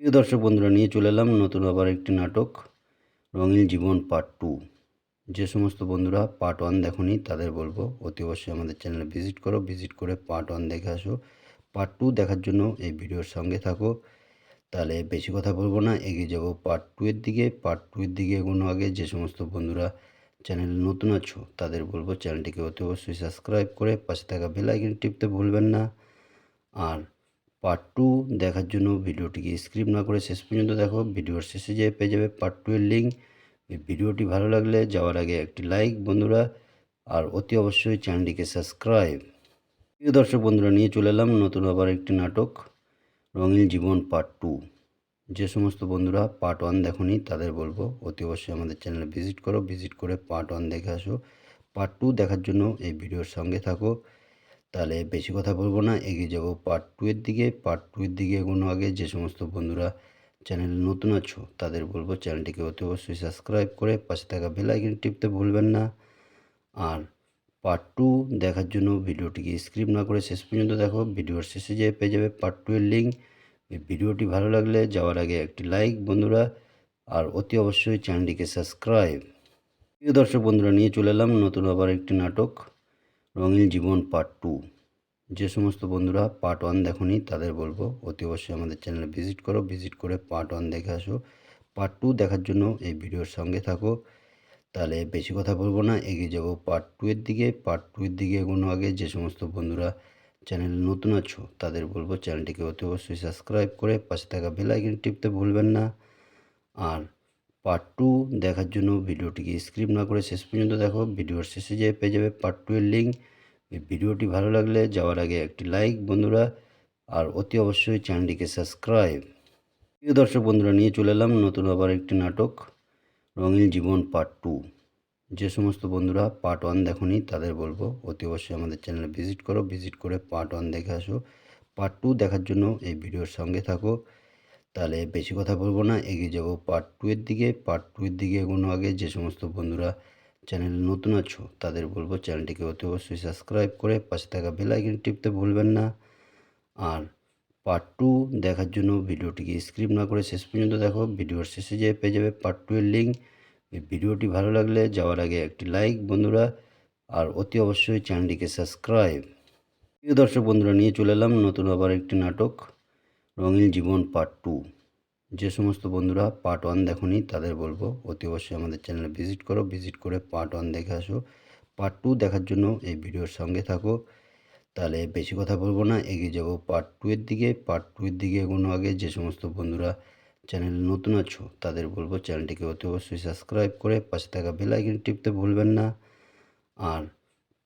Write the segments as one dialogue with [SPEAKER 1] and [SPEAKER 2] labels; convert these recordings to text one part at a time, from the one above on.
[SPEAKER 1] প্রিয় দর্শক বন্ধুরা, নিয়ে চলে এলাম নতুন আবার একটি নাটক, রঙিন জীবন পার্ট টু। যে সমস্ত বন্ধুরা পার্ট ওয়ান দেখনি, তাদের বলব, অতি অবশ্যই আমাদের চ্যানেলে ভিজিট করো, ভিজিট করে পার্ট ওয়ান দেখে আসো। পার্ট টু দেখার জন্য এই ভিডিওর সঙ্গে থাকো। তাহলে বেশি কথা বলব না, এগিয়ে যাব পার্ট টু এর দিকে। পার্ট টু এর দিকে এগোনো আগে যে সমস্ত বন্ধুরা চ্যানেলে নতুন আছো, তাদের বলব চ্যানেলটিকে অতি অবশ্যই সাবস্ক্রাইব করে পাশে থাকা বেল আইকন টিপতে ভুলবেন না। আর পার্ট টু দেখার জন্য ভিডিওটিকে স্ক্রিপ না করে শেষ পর্যন্ত দেখো। ভিডিওর শেষে যেয়ে পেয়ে যাবে পার্ট টু এর লিঙ্ক এই ভিডিওটি ভালো লাগলে যাওয়ার আগে একটি লাইক বন্ধুরা, আর অতি অবশ্যই চ্যানেলটিকে সাবস্ক্রাইব প্রিয় দর্শক বন্ধুরা, নিয়ে চলে এলাম নতুন আবার একটি নাটক, রঙিন জীবন পার্ট টু যে সমস্ত বন্ধুরা পার্ট ওয়ান দেখনি, তাদের বলব, অতি অবশ্যই আমাদের চ্যানেলে ভিজিট করো। ভিজিট করে পার্ট ওয়ান দেখে আসো। পার্ট টু দেখার জন্য এই ভিডিওর সঙ্গে থাকো। তাহলে বেশি কথা বলব না, এগিয়ে যাব পার্ট টু এর দিকে। পার্ট টু এর দিকে এগোনো আগে যে সমস্ত বন্ধুরা চ্যানেল নতুন আছো, তাদের বলব চ্যানেলটিকে অতি অবশ্যই সাবস্ক্রাইব করে পাশে থাকা বেল আইকন টিপতে ভুলবেন না। আর পার্ট টু দেখার জন্য ভিডিওটিকে স্ক্রিপ না করে শেষ পর্যন্ত দেখো, ভিডিওর শেষে যেয়ে পেয়ে যাবে পার্ট টু এর লিঙ্ক ভিডিওটি ভালো লাগলে যাওয়ার আগে একটি লাইক বন্ধুরা, আর অতি অবশ্যই চ্যানেলটিকে সাবস্ক্রাইব প্রিয় দর্শক বন্ধুরা, নিয়ে চলে এলাম নতুন আবার একটি নাটক। রঙিন জীবন পার্ট টু যে সমস্ত বন্ধুরা পার্ট ওয়ান দেখনি, তাদের বলব, অতি অবশ্যই আমাদের চ্যানেলে ভিজিট করো। ভিজিট করে পার্ট ওয়ান দেখে আসো। পার্ট টু দেখার জন্য এই ভিডিওর সঙ্গে থাকো। তাহলে বেশি কথা বলব না, এগিয়ে যাব পার্ট টু এর দিকে। পার্ট টু এর দিকে এগোনো আগে যে সমস্ত বন্ধুরা চ্যানেলে নতুন আছো, তাদের বলব চ্যানেলটিকে অতি অবশ্যই সাবস্ক্রাইব করে পাশে থাকা বেল আইকন টিপতে ভুলবেন না। আর পার্ট টু দেখার জন্য ভিডিওটিকে স্ক্রিপ না করে শেষ পর্যন্ত দেখো। ভিডিওর শেষে যেয়ে পেয়ে যাবে পার্ট টু এর লিঙ্ক এই ভিডিওটি ভালো লাগলে যাওয়ার আগে একটি লাইক বন্ধুরা, আর অতি অবশ্যই চ্যানেলটিকে সাবস্ক্রাইব প্রিয় দর্শক বন্ধুরা, নিয়ে চলে এলাম নতুন আবার একটি নাটক, রঙিন জীবন পার্ট টু যে সমস্ত বন্ধুরা পার্ট ওয়ান দেখনি, তাদের বলব অতি অবশ্যই আমাদের চ্যানেলে ভিজিট করো। ভিজিট করে পার্ট ওয়ান দেখে আসো। পার্ট টু দেখার জন্য এই ভিডিওর সঙ্গে থাকো। তাহলে বেশি কথা বলব না, এগিয়ে যাব পার্ট টু এর দিকে। পার্ট টু এর দিকে এগোনো আগে যে সমস্ত বন্ধুরা চ্যানেলে নতুন আছো, তাদের বলব চ্যানেলটিকে অতি অবশ্যই সাবস্ক্রাইব করে পাশে থাকা বেল আইকন টিপতে ভুলবেন না। আর পার্ট টু দেখার জন্য ভিডিওটিকে স্ক্রিপ না করে শেষ পর্যন্ত দেখো, ভিডিওর শেষে যেয়ে পেয়ে যাবে পার্ট টু এর লিঙ্ক এই ভিডিওটি ভালো লাগলে যাওয়ার আগে একটি লাইক বন্ধুরা, আর অতি অবশ্যই চ্যানেলটিকে সাবস্ক্রাইব প্রিয় দর্শক বন্ধুরা, নিয়ে চলে এলাম নতুন আবার একটি নাটক। রঙিন জীবন পার্ট টু। যে সমস্ত বন্ধুরা পার্ট ওয়ান দেখনি, তাদের বলব অতি অবশ্যই আমাদের চ্যানেলে ভিজিট করো, ভিজিট করে পার্ট ওয়ান দেখে আসো। পার্ট টু দেখার জন্য এই ভিডিওর সঙ্গে থাকো। তাহলে বেশি কথা বলব না, এগিয়ে যাব পার্ট টু এর দিকে। পার্ট টু এর দিকে এগোনো আগে যে সমস্ত বন্ধুরা চ্যানেলে নতুন আছো, তাদের বলব চ্যানেলটিকে অতি অবশ্যই সাবস্ক্রাইব করে পাশে থাকা বেল আইকন টিপতে ভুলবেন না। আর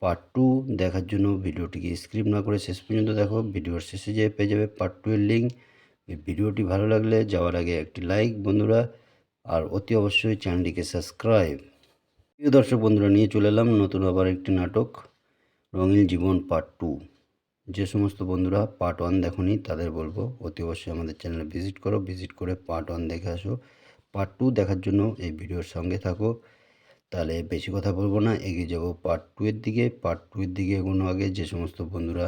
[SPEAKER 1] পার্ট টু দেখার জন্য ভিডিওটিকে স্ক্রিপ না করে শেষ পর্যন্ত দেখো। ভিডিওর শেষে যেয়ে পেয়ে যাবে পার্ট টু এর লিঙ্ক এই ভিডিওটি ভালো লাগলে যাওয়ার আগে একটি লাইক বন্ধুরা, আর অতি অবশ্যই চ্যানেলটিকে সাবস্ক্রাইব প্রিয় দর্শক বন্ধুরা, নিয়ে চলে এলাম নতুন আবার একটি নাটক, রঙিন জীবন পার্ট টু যে সমস্ত বন্ধুরা পার্ট ওয়ান দেখনি, তাদের বলব, অতি অবশ্যই আমাদের চ্যানেলে ভিজিট করো। ভিজিট করে পার্ট ওয়ান দেখে আসো। পার্ট টু দেখার জন্য এই ভিডিওর সঙ্গে থাকো। তাহলে বেশি কথা বলব না, এগিয়ে যাব পার্ট টু এর দিকে। পার্ট টু এর দিকে এগোনো আগে যে সমস্ত বন্ধুরা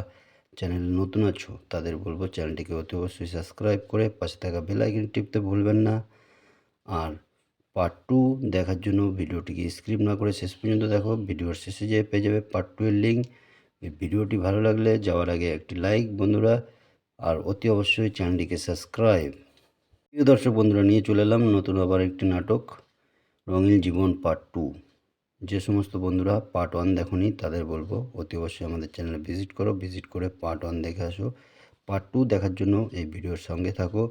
[SPEAKER 1] চ্যানেলে নতুন আছো, তাদের বলব চ্যানেলটিকে অতি অবশ্যই সাবস্ক্রাইব করে পাশে থাকা বেল আইকন টিপতে ভুলবেন না। আর পার্ট টু দেখার জন্য ভিডিওটিকে স্ক্রিপ না করে শেষ পর্যন্ত দেখো, ভিডিওর শেষে যেয়ে পেয়ে যাবে পার্ট টু এর লিঙ্ক ভিডিওটি ভালো লাগলে যাওয়ার আগে একটি লাইক বন্ধুরা, আর অতি অবশ্যই চ্যানেলটিকে সাবস্ক্রাইব প্রিয় দর্শক বন্ধুরা, নিয়ে চলে এলাম নতুন আবার একটি নাটক। রঙিন জীবন পার্ট টু যে সমস্ত বন্ধুরা পার্ট ওয়ান দেখনি, তাদের বলব, অতি অবশ্যই আমাদের চ্যানেলে ভিজিট করো। ভিজিট করে পার্ট ওয়ান দেখে আসো। পার্ট টু দেখার জন্য এই ভিডিওর সঙ্গে থাকো।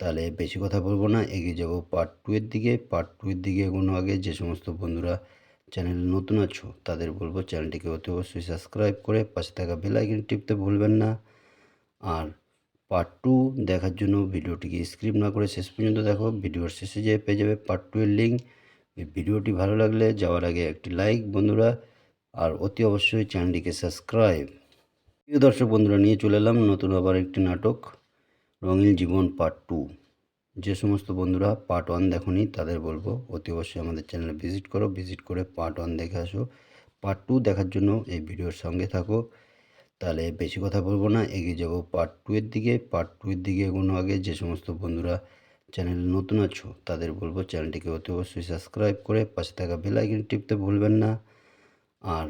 [SPEAKER 1] তাহলে বেশি কথা বলব না, এগিয়ে যাব পার্ট টু এর দিকে। পার্ট টু এর দিকে এগোনো আগে যে সমস্ত বন্ধুরা চ্যানেলে নতুন আছো, তাদের বলব চ্যানেলটিকে অতি অবশ্যই সাবস্ক্রাইব করে পাশে থাকা বেল আইকন টিপতে ভুলবেন না। আর পার্ট টু দেখার জন্য ভিডিওটিকে স্ক্রিপ না করে শেষ পর্যন্ত দেখো। ভিডিওর শেষে যেয়ে পেয়ে যাবে পার্ট টু এর লিঙ্ক এই ভিডিওটি ভালো লাগলে যাওয়ার আগে একটি লাইক বন্ধুরা, আর অতি অবশ্যই চ্যানেলটিকে সাবস্ক্রাইব প্রিয় দর্শক বন্ধুরা, নিয়ে চলে এলাম নতুন আবার একটি নাটক, রঙিন জীবন পার্ট টু যে সমস্ত বন্ধুরা পার্ট ওয়ান দেখনি, তাদের বলব অতি অবশ্যই আমাদের চ্যানেলে ভিজিট করো। ভিজিট করে পার্ট ওয়ান দেখে আসো। পার্ট টু দেখার জন্য এই ভিডিওর সঙ্গে থাকো। তাহলে বেশি কথা বলব না, এগিয়ে যাব পার্ট টু এর দিকে। পার্ট টু এর দিকে এগোনো আগে যে সমস্ত বন্ধুরা চ্যানেলে নতুন আছো, তাদের বলব চ্যানেলটিকে অতি অবশ্যই সাবস্ক্রাইব করে পাশে থাকা বেল টিপতে ভুলবেন না। আর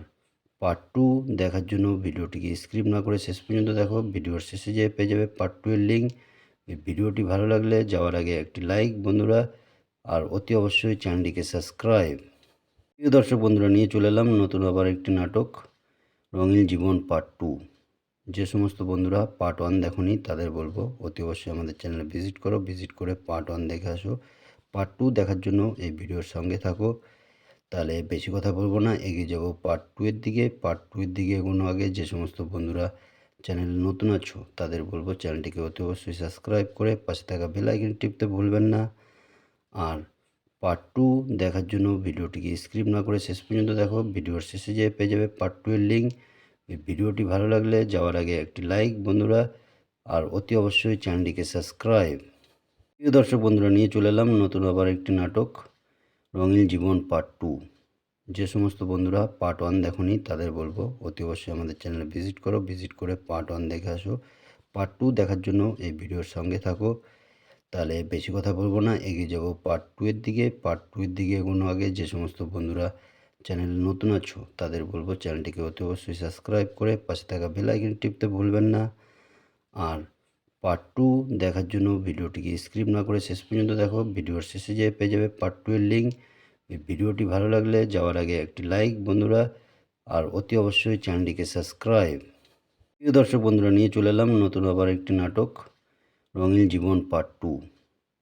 [SPEAKER 1] পার্ট টু দেখার জন্য ভিডিওটিকে স্ক্রিপ না করে শেষ পর্যন্ত দেখো, ভিডিওর শেষে যেয়ে পেয়ে যাবে পার্ট টু এর লিঙ্ক ভিডিওটি ভালো লাগলে যাওয়ার আগে একটি লাইক বন্ধুরা, আর অতি অবশ্যই চ্যানেলটিকে সাবস্ক্রাইব প্রিয় দর্শক বন্ধুরা, নিয়ে চলে এলাম নতুন আবার একটি নাটক। রঙিন জীবন পার্ট টু যে সমস্ত বন্ধুরা পার্ট ওয়ান দেখনি, তাদের বলব, অতি অবশ্যই আমাদের চ্যানেলে ভিজিট করো। ভিজিট করে পার্ট ওয়ান দেখে আসো। পার্ট টু দেখার জন্য এই ভিডিওর সঙ্গে থাকো। তাহলে বেশি কথা বলব না, এগিয়ে যাব পার্ট টু এর দিকে। পার্ট টু এর দিকে এগোনো আগে যে সমস্ত বন্ধুরা চ্যানেলে নতুন আছো, তাদের বলব চ্যানেলটিকে অতি অবশ্যই সাবস্ক্রাইব করে পাশে থাকা বেল আইকন টিপতে ভুলবেন না। আর পার্ট টু দেখার জন্য ভিডিওটিকে স্ক্রিপ না করে শেষ পর্যন্ত দেখো। ভিডিওর শেষে যেয়ে পেয়ে যাবে পার্ট টু এর লিঙ্ক ভিডিওটি ভালো লাগলে যাওয়ার আগে একটি লাইক বন্ধুরা, আর অতি অবশ্যই চ্যানেলটিকে সাবস্ক্রাইব প্রিয় দর্শক বন্ধুরা, নিয়ে চলে এলাম নতুন আবার একটি নাটক, রঙিন জীবন পার্ট টু যে সমস্ত বন্ধুরা পার্ট ওয়ান দেখনি, তাদের বলব অতি অবশ্যই আমাদের চ্যানেলে ভিজিট করো। ভিজিট করে পার্ট ওয়ান দেখে আসো। পার্ট টু দেখার জন্য এই ভিডিওর সঙ্গে থাকো। তাহলে বেশি কথা বলব না, এগিয়ে যাব পার্ট টু এর দিকে। পার্ট টু এর দিকে এগোনো আগে যে সমস্ত বন্ধুরা চ্যানেলে নতুন আছো, তাদের বলব চ্যানেলটিকে অতি অবশ্যই সাবস্ক্রাইব করে পাশে থাকা বেল আইকন টিপতে ভুলবেন না। আর পার্ট টু দেখার জন্য ভিডিওটিকে স্ক্রিপ না করে শেষ পর্যন্ত দেখো, ভিডিওর শেষে যেয়ে পেয়ে যাবে পার্ট টু এর লিঙ্ক ভিডিওটি ভালো লাগলে যাওয়ার আগে একটি লাইক বন্ধুরা, আর অতি অবশ্যই চ্যানেলটিকে সাবস্ক্রাইব প্রিয় দর্শক বন্ধুরা, নিয়ে চলে এলাম নতুন আবার একটি নাটক। রঙিন জীবন পার্ট টু।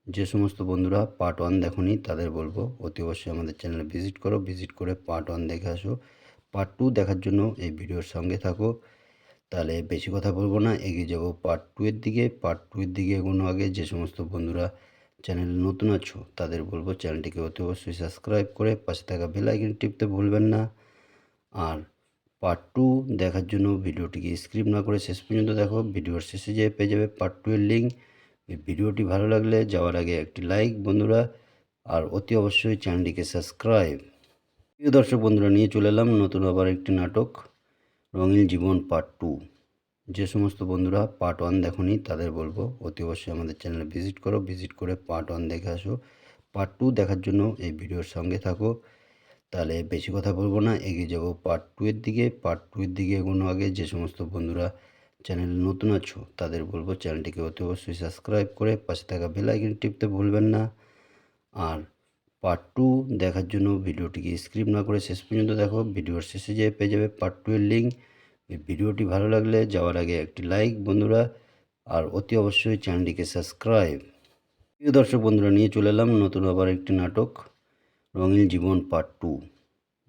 [SPEAKER 1] যে সমস্ত বন্ধুরা পার্ট ওয়ান দেখনি, তাদের বলব অতি অবশ্যই আমাদের চ্যানেলে ভিজিট করো। ভিজিট করে পার্ট ওয়ান দেখে আসো। পার্ট টু দেখার জন্য এই ভিডিওর সঙ্গে থাকো। তাহলে বেশি কথা বলব না, এগিয়ে যাব পার্ট টু এর দিকে। পার্ট টু এর দিকে এগোনো আগে যে সমস্ত বন্ধুরা চ্যানেলে নতুন আছো, তাদের বলব চ্যানেলটিকে অতি অবশ্যই সাবস্ক্রাইব করে পাশে থাকা বেল আইকন টিপতে ভুলবেন না। আর পার্ট টু দেখার জন্য ভিডিওটিকে স্ক্রিপ না করে শেষ পর্যন্ত দেখো। ভিডিওর শেষে যেয়ে পেয়ে যাবে পার্ট টু এর লিঙ্ক ভিডিওটি ভালো লাগলে যাওয়ার আগে একটি লাইক বন্ধুরা, আর অতি অবশ্যই চ্যানেলটিকে সাবস্ক্রাইব প্রিয় দর্শক বন্ধুরা, নিয়ে চলে এলাম নতুন আবার একটি নাটক, রঙিন জীবন পার্ট টু যে সমস্ত বন্ধুরা পার্ট ওয়ান দেখনি, তাদের বলব, অতি অবশ্যই আমাদের চ্যানেলে ভিজিট করো। ভিজিট করে পার্ট ওয়ান দেখে আসো। পার্ট টু দেখার জন্য এই ভিডিওর সঙ্গে থাকো। তাহলে বেশি কথা বলব না, এগিয়ে যাব পার্ট টু এর দিকে। পার্ট টু এর দিকে এগোনো আগে যে সমস্ত বন্ধুরা চ্যানেলে নতুন আছো, তাদের বলব চ্যানেলটিকে অতি অবশ্যই সাবস্ক্রাইব করে পাশে থাকা বেল আইকন টিপতে ভুলবেন না। আর পার্ট টু দেখার জন্য ভিডিওটিকে স্ক্রিপ না করে শেষ পর্যন্ত দেখো, ভিডিওর শেষে যেয়ে পেয়ে যাবে পার্ট টু এর লিঙ্ক ভিডিওটি ভালো লাগলে যাওয়ার আগে একটি লাইক বন্ধুরা, আর অতি অবশ্যই চ্যানেলটিকে সাবস্ক্রাইব প্রিয় দর্শক বন্ধুরা, নিয়ে চলে এলাম নতুন আবার একটি নাটক। রঙিন জীবন পার্ট টু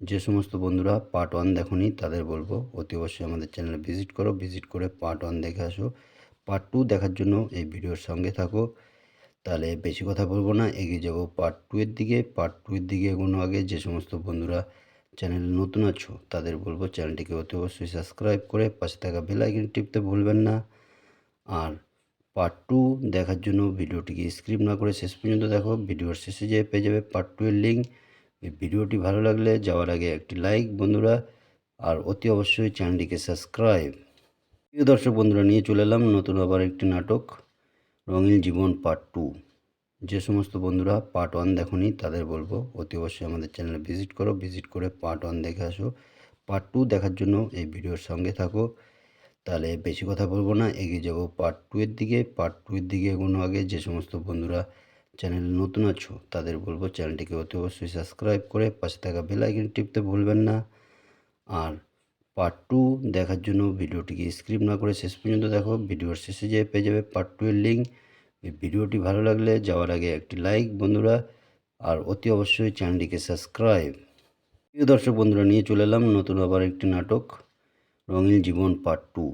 [SPEAKER 1] যে সমস্ত বন্ধুরা পার্ট ওয়ান দেখনি, তাদের বলব, অতি অবশ্যই আমাদের চ্যানেলে ভিজিট করো। ভিজিট করে পার্ট ওয়ান দেখে আসো। পার্ট টু দেখার জন্য এই ভিডিওর সঙ্গে থাকো। তাহলে বেশি কথা বলব না, এগিয়ে যাব পার্ট টু এর দিকে। পার্ট টু এর দিকে এগোনো আগে যে সমস্ত বন্ধুরা চ্যানেলে নতুন আছো, তাদের বলব চ্যানেলটিকে অতি অবশ্যই সাবস্ক্রাইব করে পাশে থাকা বেল আইকন টিপতে ভুলবেন না। আর পার্ট টু দেখার জন্য ভিডিওটিকে স্ক্রিপ না করে শেষ পর্যন্ত দেখো। ভিডিওর শেষে যেয়ে পেয়ে যাবে পার্ট টু এর লিঙ্ক এই ভিডিওটি ভালো লাগলে যাওয়ার আগে একটি লাইক বন্ধুরা, আর অতি অবশ্যই চ্যানেলটিকে সাবস্ক্রাইব প্রিয় দর্শক বন্ধুরা, নিয়ে চলে এলাম নতুন আবার একটি নাটক, রঙিন জীবন পার্ট টু যে সমস্ত বন্ধুরা পার্ট ওয়ান দেখনি, তাদের বলব, অতি অবশ্যই আমাদের চ্যানেলে ভিজিট করো। ভিজিট করে পার্ট ওয়ান দেখে আসো। পার্ট টু দেখার জন্য এই ভিডিওর সঙ্গে থাকো। তাহলে বেশি কথা বলব না, এগিয়ে যাব পার্ট টু এর দিকে। পার্ট টু এর দিকে এগোনো আগে যে সমস্ত বন্ধুরা চ্যানেল নতুন আছো, তাদের বলব চ্যানেলটিকে অতি অবশ্যই সাবস্ক্রাইব করে পাশে থাকা বেল আইকন টিপতে ভুলবেন না। আর পার্ট টু দেখার জন্য ভিডিওটিকে স্ক্রিপ না করে শেষ পর্যন্ত দেখো, ভিডিওর শেষে যেয়ে পেয়ে যাবে পার্ট টু এর লিঙ্ক এই ভিডিওটি ভালো লাগলে যাওয়ার আগে একটি লাইক বন্ধুরা, আর অতি অবশ্যই চ্যানেলটিকে সাবস্ক্রাইব প্রিয় দর্শক বন্ধুরা, নিয়ে চলে এলাম নতুন আবার একটি নাটক। রঙিন জীবন পার্ট টু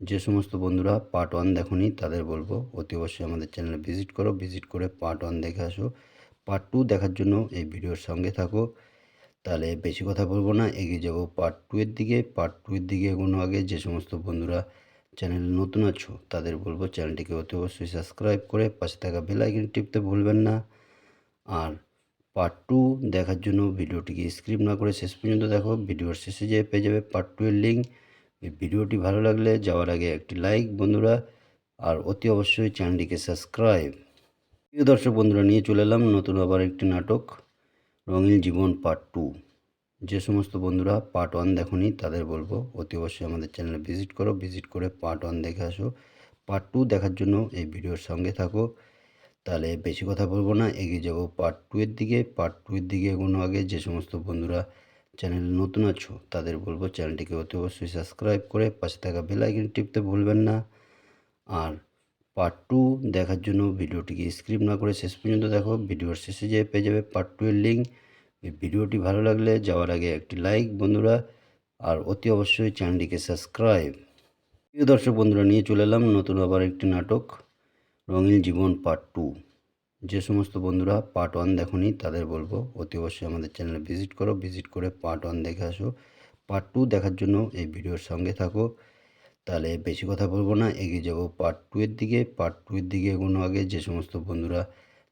[SPEAKER 1] যে সমস্ত বন্ধুরা পার্ট ওয়ান দেখনি, তাদের বলব, অতি অবশ্যই আমাদের চ্যানেলে ভিজিট করো। ভিজিট করে পার্ট ওয়ান দেখে আসো। পার্ট টু দেখার জন্য এই ভিডিওর সঙ্গে থাকো। তাহলে বেশি কথা বলব না, এগিয়ে যাব পার্ট টু এর দিকে। পার্ট টু এর দিকে এগোনো আগে যে সমস্ত বন্ধুরা চ্যানেলে নতুন আছো, তাদের বলব চ্যানেলটিকে অতি অবশ্যই সাবস্ক্রাইব করে পাশে থাকা বেল আইকন টিপতে ভুলবেন না। আর পার্ট টু দেখার জন্য ভিডিওটিকে স্ক্রিপ না করে শেষ পর্যন্ত দেখো। ভিডিওর শেষে যেয়ে পেয়ে যাবে পার্ট টু এর লিঙ্ক এই ভিডিওটি ভালো লাগলে যাওয়ার আগে একটি লাইক বন্ধুরা, আর অতি অবশ্যই চ্যানেলটিকে সাবস্ক্রাইব প্রিয় দর্শক বন্ধুরা, নিয়ে চলে এলাম নতুন আবার একটি নাটক, রঙিন জীবন পার্ট টু যে সমস্ত বন্ধুরা পার্ট ওয়ান দেখনি, তাদের বলব অতি অবশ্যই আমাদের চ্যানেলে ভিজিট করো। ভিজিট করে পার্ট ওয়ান দেখে আসো। পার্ট টু দেখার জন্য এই ভিডিওর সঙ্গে থাকো। তাহলে বেশি কথা বলব না, এগিয়ে যাব পার্ট টু এর দিকে। পার্ট টু এর দিকে এগোনো আগে যে সমস্ত বন্ধুরা চ্যানেলে নতুন আছো, তাদের বলব চ্যানেলটিকে অতি অবশ্যই সাবস্ক্রাইব করে পাশে থাকা বেল আইকন টিপতে ভুলবেন না। আর পার্ট টু দেখার জন্য ভিডিওটিকে স্ক্রিপ না করে শেষ পর্যন্ত দেখো, ভিডিওর শেষে যে পেয়ে যাবে পার্ট টু এর লিঙ্ক ভিডিওটি ভালো লাগলে যাওয়ার আগে একটি লাইক বন্ধুরা, আর অতি অবশ্যই চ্যানেলটিকে সাবস্ক্রাইব প্রিয় দর্শক বন্ধুরা, নিয়ে চলে এলাম নতুন আবার একটি নাটক। রঙিন জীবন পার্ট টু। যে সমস্ত বন্ধুরা পার্ট ওয়ান দেখনি, তাদের বলব অতি অবশ্যই আমাদের চ্যানেলে ভিজিট করো, ভিজিট করে পার্ট ওয়ান দেখে আসো। পার্ট টু দেখার জন্য এই ভিডিওর সঙ্গে থাকো। তাহলে বেশি কথা বলব না, এগিয়ে যাব পার্ট টু এর দিকে। পার্ট টু এর দিকে এগোনো আগে যে সমস্ত বন্ধুরা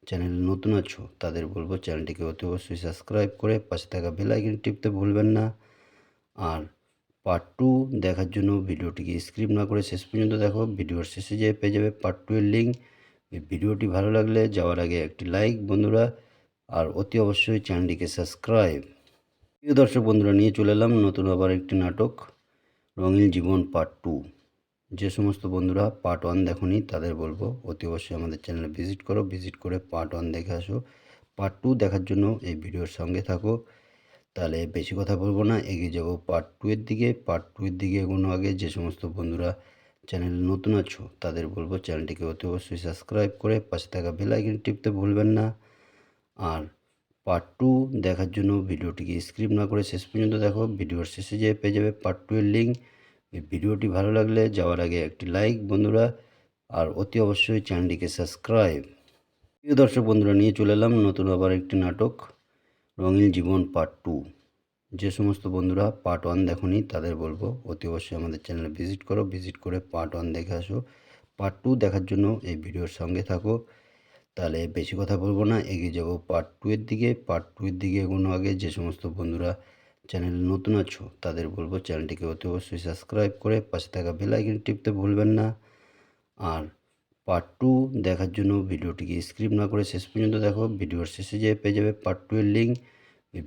[SPEAKER 1] চ্যানেলে নতুন আছো, তাদের বলব চ্যানেলটিকে অতি অবশ্যই সাবস্ক্রাইব করে পাশে থাকা বেল আইকন টিপতে ভুলবেন না। আর পার্ট টু দেখার জন্য ভিডিওটিকে স্ক্রিপ না করে শেষ পর্যন্ত দেখো। ভিডিওর শেষে যে পেয়ে যাবে পার্ট টু এর লিঙ্ক ভিডিওটি ভালো লাগলে যাওয়ার আগে একটি লাইক বন্ধুরা, আর অতি অবশ্যই চ্যানেলটিকে সাবস্ক্রাইব প্রিয় দর্শক বন্ধুরা, নিয়ে চলে এলাম নতুন আবার একটি নাটক, রঙিন জীবন পার্ট টু যে সমস্ত বন্ধুরা পার্ট ওয়ান দেখনি, তাদের বলব অতি অবশ্যই আমাদের চ্যানেলে ভিজিট করো। ভিজিট করে পার্ট ওয়ান দেখে আসো। পার্ট টু দেখার জন্য এই ভিডিওর সঙ্গে থাকো। তাহলে বেশি কথা বলব না, এগিয়ে যাব পার্ট টু এর দিকে। পার্ট টু এর দিকে এগোনো আগে যে সমস্ত বন্ধুরা চ্যানেলে নতুন আছো, তাদের বলব চ্যানেলটিকে অতি অবশ্যই সাবস্ক্রাইব করে পাশে থাকা বেল আইকন টিপতে ভুলবেন না। আর পার্ট টু দেখার জন্য ভিডিওটিকে স্ক্রিপ না করে শেষ পর্যন্ত দেখো, ভিডিওর শেষে যে পেয়ে যাবে পার্ট টু এর লিঙ্ক ভিডিওটি ভালো লাগলে যাওয়ার আগে একটি লাইক বন্ধুরা, আর অতি অবশ্যই চ্যানেলটিকে সাবস্ক্রাইব প্রিয় দর্শক বন্ধুরা, নিয়ে চলে এলাম নতুন আবার একটি নাটক। রঙিন জীবন পার্ট টু যে সমস্ত বন্ধুরা পার্ট ওয়ান দেখনি, তাদের বলব, অতি অবশ্যই আমাদের চ্যানেলে ভিজিট করো। ভিজিট করে পার্ট ওয়ান দেখে আসো। পার্ট টু দেখার জন্য এই ভিডিওর সঙ্গে থাকো। তাহলে বেশি কথা বলব না, এগিয়ে যাব পার্ট টু এর দিকে। পার্ট টু এর দিকে এগোনো আগে যে সমস্ত বন্ধুরা চ্যানেলে নতুন আছো, তাদের বলব চ্যানেলটিকে অতি অবশ্যই সাবস্ক্রাইব করে পাশে থাকা বেল আইকন টিপতে ভুলবেন না। আর পার্ট টু দেখার জন্য ভিডিওটিকে স্ক্রিপ না করে শেষ পর্যন্ত দেখো। ভিডিওর শেষে যে পেয়ে যাবে পার্ট টু এর লিঙ্ক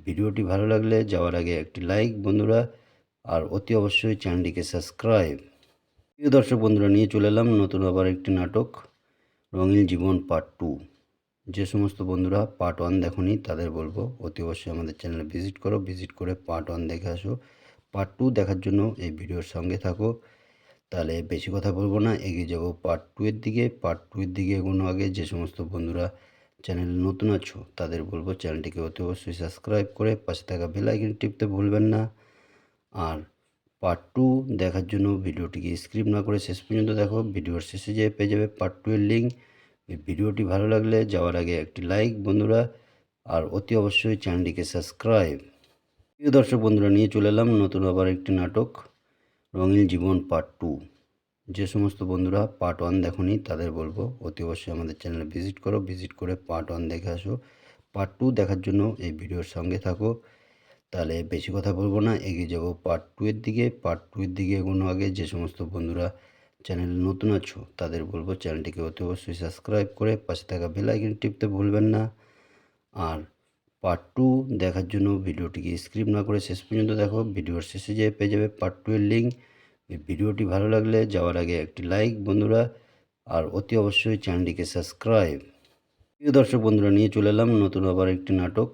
[SPEAKER 1] ভিডিওটি ভালো লাগলে যাওয়ার আগে একটি লাইক বন্ধুরা, আর অতি অবশ্যই চ্যানেলটিকে সাবস্ক্রাইব প্রিয় দর্শক বন্ধুরা, নিয়ে চলে এলাম নতুন আবার একটি নাটক, রঙিন জীবন পার্ট টু যে সমস্ত বন্ধুরা পার্ট ওয়ান দেখনি, তাদের বলব অতি অবশ্যই আমাদের চ্যানেলে ভিজিট করো। ভিজিট করে পার্ট ওয়ান দেখে আসো। পার্ট টু দেখার জন্য এই ভিডিওর সঙ্গে থাকো। তাহলে বেশি কথা বলব না, এগিয়ে যাব পার্ট টু এর দিকে। পার্ট টু এর দিকে এগোনো আগে যে সমস্ত বন্ধুরা চ্যানেলে নতুন আছো, তাদের বলব চ্যানেলটিকে অতি অবশ্যই সাবস্ক্রাইব করে পাশে থাকা বেল আইকন টিপতে ভুলবেন না। আর পার্ট টু দেখার জন্য ভিডিওটিকে স্ক্রিপ না করে শেষ পর্যন্ত দেখো, ভিডিওর শেষে যে পেয়ে যাবে পার্ট টু এর লিঙ্ক ভিডিওটি ভালো লাগলে যাওয়ার আগে একটি লাইক বন্ধুরা, আর অতি অবশ্যই চ্যানেলটিকে সাবস্ক্রাইব প্রিয় দর্শক বন্ধুরা, নিয়ে চলে এলাম নতুন আবার একটি নাটক। রঙিন জীবন পার্ট টু। যে সমস্ত বন্ধুরা পার্ট ওয়ান দেখনি, তাদের বলব অতি অবশ্যই আমাদের চ্যানেলে ভিজিট করো। ভিজিট করে পার্ট ওয়ান দেখে আসো। পার্ট টু দেখার জন্য এই ভিডিওর সঙ্গে থাকো। তাহলে বেশি কথা বলব না, এগিয়ে যাব পার্ট টু এর দিকে। পার্ট টু এর দিকে এগোনো আগে যে সমস্ত বন্ধুরা চ্যানেলে নতুন আছো, তাদের বলব চ্যানেলটিকে অতি অবশ্যই সাবস্ক্রাইব করে পাশে থাকা বেল আইকন টিপতে ভুলবেন না। আর পার্ট টু দেখার জন্য ভিডিওটিকে স্ক্রিপ না করে শেষ পর্যন্ত দেখো। ভিডিওর শেষে যে পেয়ে যাবে পার্ট টু এর লিঙ্ক ভিডিওটি ভালো লাগলে যাওয়ার আগে একটি লাইক বন্ধুরা, আর অতি অবশ্যই চ্যানেলটিকে সাবস্ক্রাইব প্রিয় দর্শক বন্ধুরা, নিয়ে চলে এলাম নতুন আবার একটি নাটক,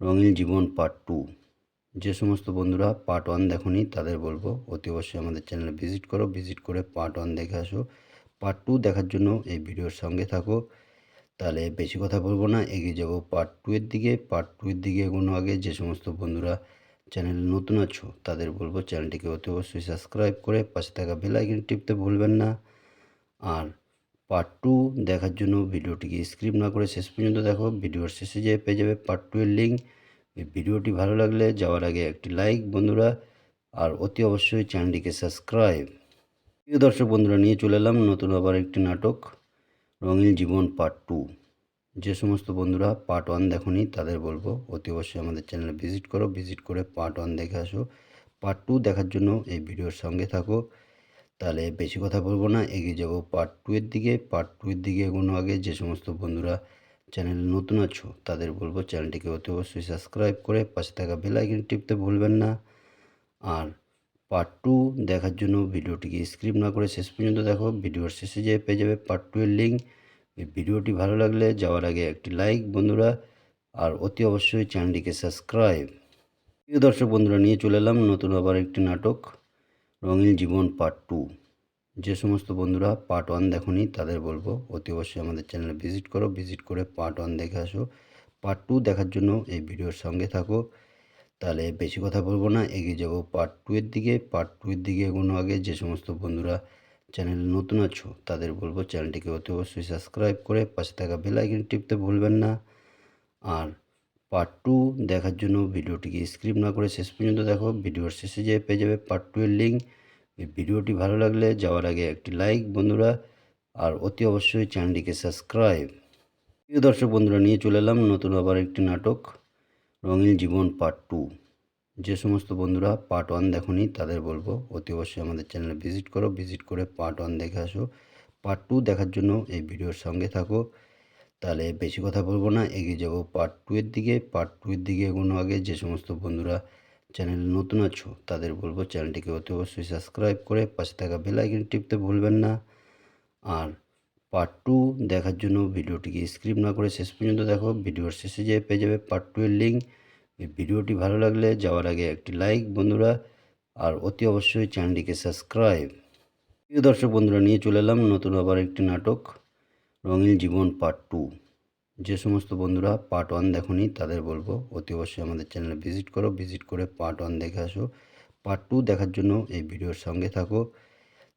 [SPEAKER 1] রঙিন জীবন পার্ট টু যে সমস্ত বন্ধুরা পার্ট ওয়ান দেখনি, তাদের বলব, অতি অবশ্যই আমাদের চ্যানেলে ভিজিট করো। ভিজিট করে পার্ট ওয়ান দেখে আসো। পার্ট টু দেখার জন্য এই ভিডিওর সঙ্গে থাকো। তাহলে বেশি কথা বলব না, এগিয়ে যাব পার্ট টু এর দিকে। পার্ট টু এর দিকে এগোনো আগে যে সমস্ত বন্ধুরা চ্যানেলে নতুন আছো, তাদের বলব চ্যানেলটিকে অতি অবশ্যই সাবস্ক্রাইব করে পাশে থাকা বেল আইকন টিপতে ভুলবেন না। আর পার্ট টু দেখার জন্য ভিডিওটিকে স্ক্রিপ না করে শেষ পর্যন্ত দেখো, ভিডিওর শেষে যে পেয়ে যাবে পার্ট টু এর লিঙ্ক এই ভিডিওটি ভালো লাগলে যাওয়ার আগে একটি লাইক বন্ধুরা, আর অতি অবশ্যই চ্যানেলটিকে সাবস্ক্রাইব প্রিয় দর্শক বন্ধুরা, নিয়ে চলে এলাম নতুন আবার একটি নাটক। রঙিন জীবন পার্ট টু যে সমস্ত বন্ধুরা পার্ট ওয়ান দেখনি, তাদের বলব, অতি অবশ্যই আমাদের চ্যানেলে ভিজিট করো। ভিজিট করে পার্ট ওয়ান দেখে আসো। পার্ট টু দেখার জন্য এই ভিডিওর সঙ্গে থাকো। তাহলে বেশি কথা বলব না, এগিয়ে যাব পার্ট টু এর দিকে। পার্ট টু এর দিকে এগোনো আগে যে সমস্ত বন্ধুরা চ্যানেলে নতুন আছো, তাদের বলব চ্যানেলটিকে অতি অবশ্যই সাবস্ক্রাইব করে পাশে থাকা বেল আইকন টিপতে ভুলবেন না। আর পার্ট টু দেখার জন্য ভিডিওটিকে স্ক্রিপ না করে শেষ পর্যন্ত দেখো। ভিডিওর শেষে যেয়ে পেয়ে যাবে পার্ট টু এর লিঙ্ক এই ভিডিওটি ভালো লাগলে যাওয়ার আগে একটি লাইক বন্ধুরা, আর অতি অবশ্যই চ্যানেলটিকে সাবস্ক্রাইব প্রিয় দর্শক বন্ধুরা, নিয়ে চলে এলাম নতুন আবার একটি নাটক, রঙিন জীবন পার্ট টু যে সমস্ত বন্ধুরা পার্ট ওয়ান দেখোনি, তাদের বলব, অতি অবশ্যই আমাদের চ্যানেলে ভিজিট করো। ভিজিট করে পার্ট ওয়ান দেখে আসো। পার্ট টু দেখার জন্য এই ভিডিওর সঙ্গে থাকো। তাহলে বেশি কথা বলব না, এগিয়ে যাব পার্ট টু এর দিকে। পার্ট টু এর দিকে এগোনো আগে যে সমস্ত বন্ধুরা চ্যানেল নতুন আছো, তাদের বলব চ্যানেলটিকে অতি অবশ্যই সাবস্ক্রাইব করে পাশে থাকা বেল আইকন টিপতে ভুলবেন না। আর পার্ট টু দেখার জন্য ভিডিওটিকে স্ক্রিপ না করে শেষ পর্যন্ত দেখো, ভিডিওর শেষে যেয়ে পেয়ে যাবে পার্ট টু এর লিঙ্ক এই ভিডিওটি ভালো লাগলে যাওয়ার আগে একটি লাইক বন্ধুরা, আর অতি অবশ্যই চ্যানেলটিকে সাবস্ক্রাইব প্রিয় দর্শক বন্ধুরা, নিয়ে চলে এলাম নতুন আবার একটি নাটক। রঙিন জীবন পার্ট টু যে সমস্ত বন্ধুরা পার্ট ওয়ান দেখোনি, তাদের বলব, অতি অবশ্যই আমাদের চ্যানেলে ভিজিট করো। ভিজিট করে পার্ট ওয়ান দেখে আসো। পার্ট টু দেখার জন্য এই ভিডিওর সঙ্গে থাকো। তাহলে বেশি কথা বলব না, এগিয়ে যাব পার্ট টু এর দিকে। পার্ট টু এর দিকে এগোনো আগে যে সমস্ত বন্ধুরা চ্যানেলে নতুন আছো, তাদের বলব চ্যানেলটিকে অতি অবশ্যই সাবস্ক্রাইব করে পাশে থাকা বেল আইকন টিপতে ভুলবেন না। আর পার্ট টু দেখার জন্য ভিডিওটিকে স্ক্রিপ না করে শেষ পর্যন্ত দেখো। ভিডিওর শেষে যেয়ে পেয়ে যাবে পার্ট টু এর লিঙ্ক এই ভিডিওটি ভালো লাগলে যাওয়ার আগে একটি লাইক বন্ধুরা, আর অতি অবশ্যই চ্যানেলটিকে সাবস্ক্রাইব প্রিয় দর্শক বন্ধুরা, নিয়ে চলে এলাম নতুন আবার একটি নাটক, রঙিন জীবন পার্ট টু যে সমস্ত বন্ধুরা পার্ট ওয়ান দেখোনি, তাদের বলব অতি অবশ্যই আমাদের চ্যানেলে ভিজিট করো। ভিজিট করে পার্ট ওয়ান দেখে আসো। পার্ট টু দেখার জন্য এই ভিডিওর সঙ্গে থাকো।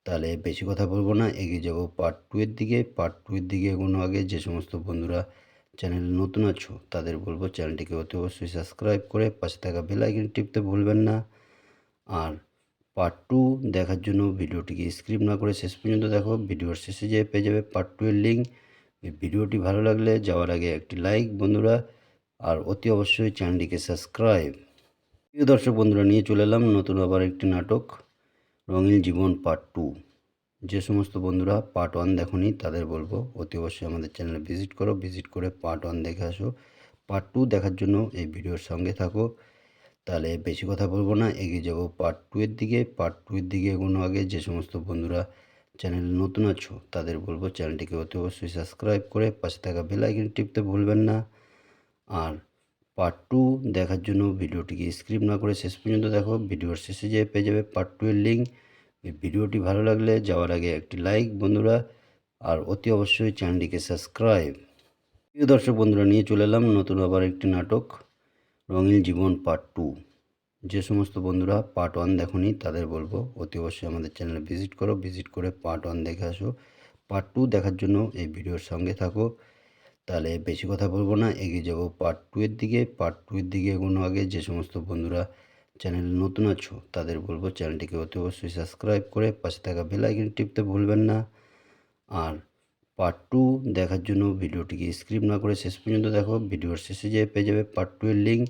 [SPEAKER 1] তাহলে বেশি কথা বলব না, এগিয়ে যাব পার্ট টু এর দিকে। পার্ট টু এর দিকে এগোনো আগে যে সমস্ত বন্ধুরা চ্যানেলে নতুন আছো, তাদের বলব চ্যানেলটিকে অতি অবশ্যই সাবস্ক্রাইব করে পাশে থাকা বেল আইকন টিপতে ভুলবেন না। আর পার্ট টু দেখার জন্য ভিডিওটিকে স্ক্রিপ না করে শেষ পর্যন্ত দেখো, ভিডিওর শেষে যেয়ে পেয়ে যাবে পার্ট টু এর লিঙ্ক এই ভিডিওটি ভালো লাগলে যাওয়ার আগে একটি লাইক বন্ধুরা, আর অতি অবশ্যই চ্যানেলটিকে সাবস্ক্রাইব প্রিয় দর্শক বন্ধুরা, নিয়ে চলে এলাম নতুন আবার একটি নাটক। রঙিন জীবন পার্ট টু যে সমস্ত বন্ধুরা পার্ট ওয়ান দেখোনি, তাদের বলব, অতি অবশ্যই আমাদের চ্যানেলে ভিজিট করো। ভিজিট করে পার্ট ওয়ান দেখে আসো। পার্ট টু দেখার জন্য এই ভিডিওর সঙ্গে থাকো। তাহলে বেশি কথা বলব না, এগিয়ে যাব পার্ট টু এর দিকে। পার্ট টু এর দিকে এগোনো আগে যে সমস্ত বন্ধুরা চ্যানেলে নতুন আছো, তাদের বলব চ্যানেলটিকে অতি অবশ্যই সাবস্ক্রাইব করে পাশে থাকা বেল আইকন টিপতে ভুলবেন না। আর পার্ট টু দেখার জন্য ভিডিওটিকে স্ক্রিপ না করে শেষ পর্যন্ত দেখো। ভিডিওর শেষে যেয়ে পেয়ে যাবে পার্ট টু এর লিঙ্ক এই ভিডিওটি ভালো লাগলে যাওয়ার আগে একটি লাইক বন্ধুরা, আর অতি অবশ্যই চ্যানেলটিকে সাবস্ক্রাইব প্রিয় দর্শক বন্ধুরা, নিয়ে চলে এলাম নতুন আবার একটি নাটক, রঙিন জীবন পার্ট টু যে সমস্ত বন্ধুরা পার্ট ওয়ান দেখোনি, তাদের বলব অতি অবশ্যই আমাদের চ্যানেলে ভিজিট করো। ভিজিট করে পার্ট ওয়ান দেখে আসো। পার্ট টু দেখার জন্য এই ভিডিওর সঙ্গে থাকো। তাহলে বেশি কথা বলব না, এগিয়ে যাব পার্ট টু এর দিকে। পার্ট টু এর দিকে এগোনো আগে যে সমস্ত বন্ধুরা চ্যানেলে নতুন আছো, তাদের বলব চ্যানেলটিকে অতি অবশ্যই সাবস্ক্রাইব করে পাশে থাকা বেল আইকন টিপতে ভুলবেন না। আর পার্ট টু দেখার জন্য ভিডিওটিকে স্ক্রিপ না করে শেষ পর্যন্ত দেখো, ভিডিওর শেষে যেয়ে পেয়ে যাবে পার্ট টু এর লিঙ্ক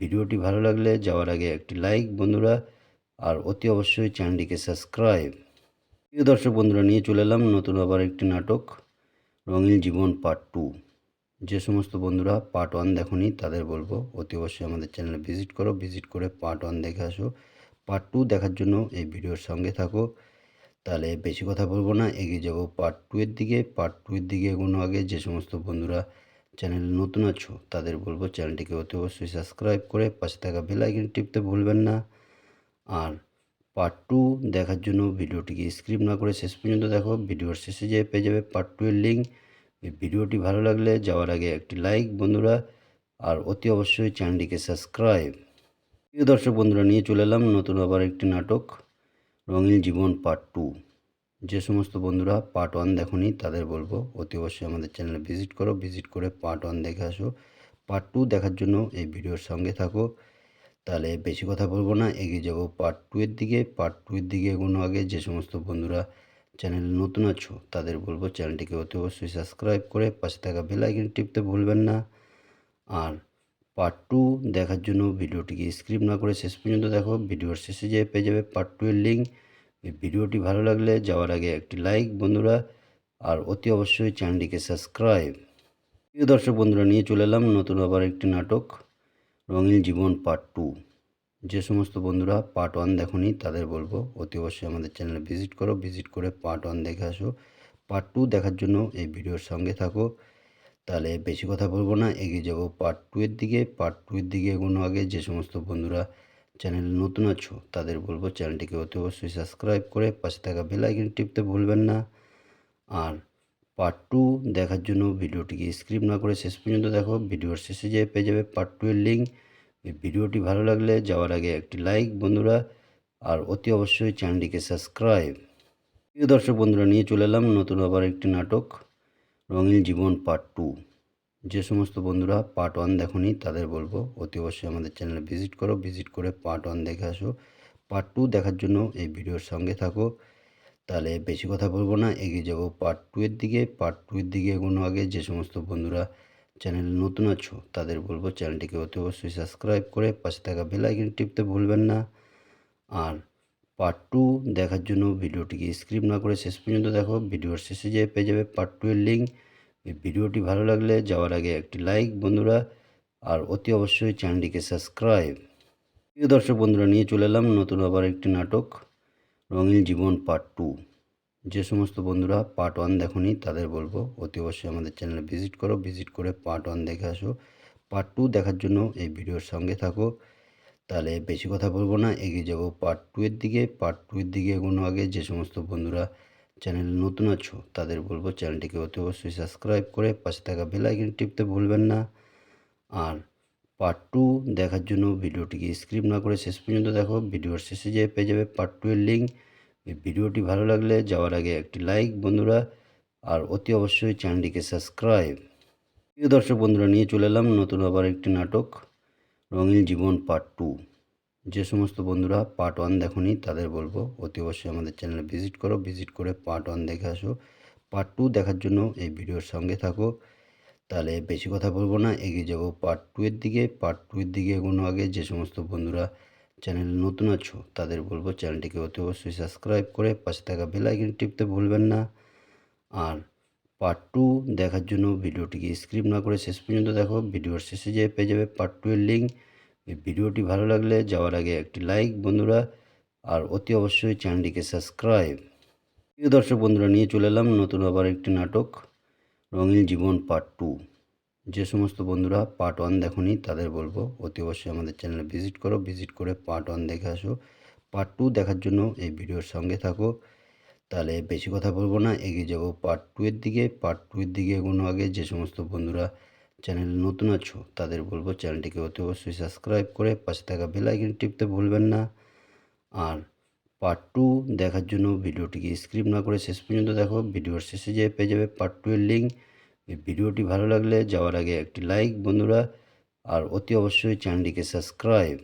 [SPEAKER 1] ভিডিওটি ভালো লাগলে যাওয়ার আগে একটি লাইক বন্ধুরা, আর অতি অবশ্যই চ্যানেলটিকে সাবস্ক্রাইব প্রিয় দর্শক বন্ধুরা, নিয়ে চলে এলাম নতুন আবার একটি নাটক। রঙিন জীবন পার্ট টু যে সমস্ত বন্ধুরা পার্ট ওয়ান দেখোনি, তাদের বলব, অতি অবশ্যই আমাদের চ্যানেলে ভিজিট করো। ভিজিট করে পার্ট ওয়ান দেখে আসো। পার্ট টু দেখার জন্য এই ভিডিওর সঙ্গে থাকো। তাহলে বেশি কথা বলব না, এগিয়ে যাব পার্ট টু এর দিকে। পার্ট টু এর দিকে এগোনো আগে যে সমস্ত বন্ধুরা চ্যানেলে নতুন আছো, তাদের বলব চ্যানেলটিকে অতি অবশ্যই সাবস্ক্রাইব করে পাশে থাকা বেল আইকন টিপতে ভুলবেন না। আর পার্ট টু দেখার জন্য ভিডিওটিকে স্ক্রিপ না করে শেষ পর্যন্ত দেখো। ভিডিওর শেষে যেয়ে পেয়ে যাবে পার্ট টু এর লিঙ্ক ভিডিওটি ভালো লাগলে যাওয়ার আগে একটি লাইক বন্ধুরা, আর অতি অবশ্যই চ্যানেলটিকে সাবস্ক্রাইব প্রিয় দর্শক বন্ধুরা, নিয়ে চলে এলাম নতুন আবার একটি নাটক, রঙিন জীবন পার্ট টু যে সমস্ত বন্ধুরা পার্ট ওয়ান দেখোনি, তাদের বলব অতি অবশ্যই আমাদের চ্যানেলে ভিজিট করো। ভিজিট করে পার্ট ওয়ান দেখে আসো। পার্ট টু দেখার জন্য এই ভিডিওর সঙ্গে থাকো। তাহলে বেশি কথা বলব না, এগিয়ে যাব পার্ট টু এর দিকে। পার্ট টু এর দিকে এগোনো আগে যে সমস্ত বন্ধুরা চ্যানেলে নতুন আছো, তাদের বলব চ্যানেলটিকে অতি অবশ্যই সাবস্ক্রাইব করে পাশে থাকা বেল আইকন টিপতে ভুলবেন না। আর পার্ট টু দেখার জন্য ভিডিওটিকে স্ক্রিপ না করে শেষ পর্যন্ত দেখো, ভিডিওর শেষে যেয়ে পেয়ে যাবে পার্ট টু এর লিঙ্ক ভিডিওটি ভালো লাগলে যাওয়ার আগে একটি লাইক বন্ধুরা, আর অতি অবশ্যই চ্যানেলটিকে সাবস্ক্রাইব প্রিয় দর্শক বন্ধুরা, নিয়ে চলে এলাম নতুন আবার একটি নাটক। রঙিন জীবন পার্ট টু যে সমস্ত বন্ধুরা পার্ট ওয়ান দেখোনি, তাদের বলব, অতি অবশ্যই আমাদের চ্যানেলে ভিজিট করো। ভিজিট করে পার্ট ওয়ান দেখে আসো। পার্ট টু দেখার জন্য এই ভিডিওর সঙ্গে থাকো। তাহলে বেশি কথা বলব না, এগিয়ে যাব পার্ট টু এর দিকে। পার্ট টু এর দিকে এগোনো আগে যে সমস্ত বন্ধুরা চ্যানেলে নতুন আছো, তাদের বলব চ্যানেলটিকে অতি অবশ্যই সাবস্ক্রাইব করে পাশে থাকা বেল আইকন টিপতে ভুলবেন না। আর পার্ট টু দেখার জন্য ভিডিওটিকে স্ক্রিপ না করে শেষ পর্যন্ত দেখো। ভিডিওর শেষে যেয়ে পেয়ে যাবে পার্ট টু এর লিঙ্ক ভিডিওটি ভালো লাগলে যাওয়ার আগে একটি লাইক বন্ধুরা, আর অতি অবশ্যই চ্যানেলটিকে সাবস্ক্রাইব প্রিয় দর্শক বন্ধুরা, নিয়ে চলে এলাম নতুন আবার একটি নাটক, রঙিন জীবন পার্ট টু যে সমস্ত বন্ধুরা পার্ট ওয়ান দেখোনি, তাদের বলব, অতি অবশ্যই আমাদের চ্যানেলে ভিজিট করো। ভিজিট করে পার্ট ওয়ান দেখে আসো। পার্ট টু দেখার জন্য এই ভিডিওর সঙ্গে থাকো। তাহলে বেশি কথা বলব না, এগিয়ে যাব পার্ট টু এর দিকে। পার্ট টু এর দিকে এগোনো আগে যে সমস্ত বন্ধুরা চ্যানেলে নতুন আছো, তাদের বলব চ্যানেলটিকে অতি অবশ্যই সাবস্ক্রাইব করে পাশে থাকা বেল আইকন টিপতে ভুলবেন না। আর পার্ট টু দেখার জন্য ভিডিওটিকে স্ক্রিপ না করে শেষ পর্যন্ত দেখো, ভিডিওর শেষে যেয়ে পেয়ে যাবে পার্ট টু এর লিঙ্ক এই ভিডিওটি ভালো লাগলে যাওয়ার আগে একটি লাইক বন্ধুরা, আর অতি অবশ্যই চ্যানেলটিকে সাবস্ক্রাইব প্রিয় দর্শক বন্ধুরা, নিয়ে চলে এলাম নতুন আবার একটি নাটক। রঙিন জীবন পার্ট টু। যে সমস্ত বন্ধুরা পার্ট ওয়ান দেখোনি, তাদের বলব, অতি অবশ্যই আমাদের চ্যানেলে ভিজিট করো, ভিজিট করে পার্ট ওয়ান দেখে আসো। পার্ট টু দেখার জন্য এই ভিডিওর সঙ্গে থাকো। তাহলে বেশি কথা বলব না, এগিয়ে যাব পার্ট টু এর দিকে। পার্ট টু এর দিকে এগোনো আগে যে সমস্ত বন্ধুরা চ্যানেলে নতুন আছো, তাদের বলব চ্যানেলটিকে অতি অবশ্যই সাবস্ক্রাইব করে পাশে থাকা বেল আইকন টিপতে ভুলবেন না। আর পার্ট টু দেখার জন্য ভিডিওটিকে স্ক্রিপ না করে শেষ পর্যন্ত দেখো। ভিডিওর শেষে যেয়ে পেয়ে যাবে পার্ট টু এর লিঙ্ক ভিডিওটি ভালো লাগলে যাওয়ার আগে একটি লাইক বন্ধুরা, আর অতি অবশ্যই চ্যানেলটিকে সাবস্ক্রাইব প্রিয় দর্শক বন্ধুরা, নিয়ে চলে এলাম নতুন আবার একটি নাটক, রঙিন জীবন পার্ট টু যে সমস্ত বন্ধুরা পার্ট ওয়ান দেখোনি, তাদের বলব অতি অবশ্যই আমাদের চ্যানেলে ভিজিট করো। ভিজিট করে পার্ট ওয়ান দেখে আসো। পার্ট টু দেখার জন্য এই ভিডিওর সঙ্গে থাকো। তাহলে বেশি কথা বলব না, এগিয়ে যাব পার্ট টু এর দিকে। পার্ট টু এর দিকে এগোনো আগে যে সমস্ত বন্ধুরা চ্যানেলে নতুন আছো, তাদের বলব চ্যানেলটিকে অতি অবশ্যই সাবস্ক্রাইব করে পাশে থাকা বেল আইকন টিপতে ভুলবেন না। আর পার্ট টু দেখার জন্য ভিডিওটিকে স্ক্রিপ না করে শেষ পর্যন্ত দেখো, ভিডিওর শেষে যেয়ে পেয়ে যাবে পার্ট টু এর লিঙ্ক এই ভিডিওটি ভালো লাগলে যাওয়ার আগে একটি লাইক বন্ধুরা, আর অতি অবশ্যই চ্যানেলটিকে সাবস্ক্রাইব প্রিয় দর্শক বন্ধুরা, নিয়ে চলে এলাম নতুন আবার একটি নাটক। রঙিন জীবন পার্ট টু যে সমস্ত বন্ধুরা পার্ট ওয়ান দেখোনি, তাদের বলব, অতি অবশ্যই আমাদের চ্যানেলে ভিজিট করো। ভিজিট করে পার্ট ওয়ান দেখে আসো। পার্ট টু দেখার জন্য এই ভিডিওর সঙ্গে থাকো। তাহলে বেশি কথা বলব না, এগিয়ে যাব পার্ট টু এর দিকে। পার্ট টু এর দিকে এগোনো আগে যে সমস্ত বন্ধুরা চ্যানেলে নতুন আছো, তাদের বলব চ্যানেলটিকে অতি অবশ্যই সাবস্ক্রাইব করে পাশে থাকা বেল আইকন টিপতে ভুলবেন না। আর পার্ট টু দেখার জন্য ভিডিওটিকে স্ক্রিপ না করে শেষ পর্যন্ত দেখো। ভিডিওর শেষে যেয়ে পেয়ে যাবে পার্ট টু এর লিঙ্ক এই ভিডিওটি ভালো লাগলে যাওয়ার আগে একটি লাইক বন্ধুরা, আর অতি অবশ্যই চ্যানেলটিকে সাবস্ক্রাইব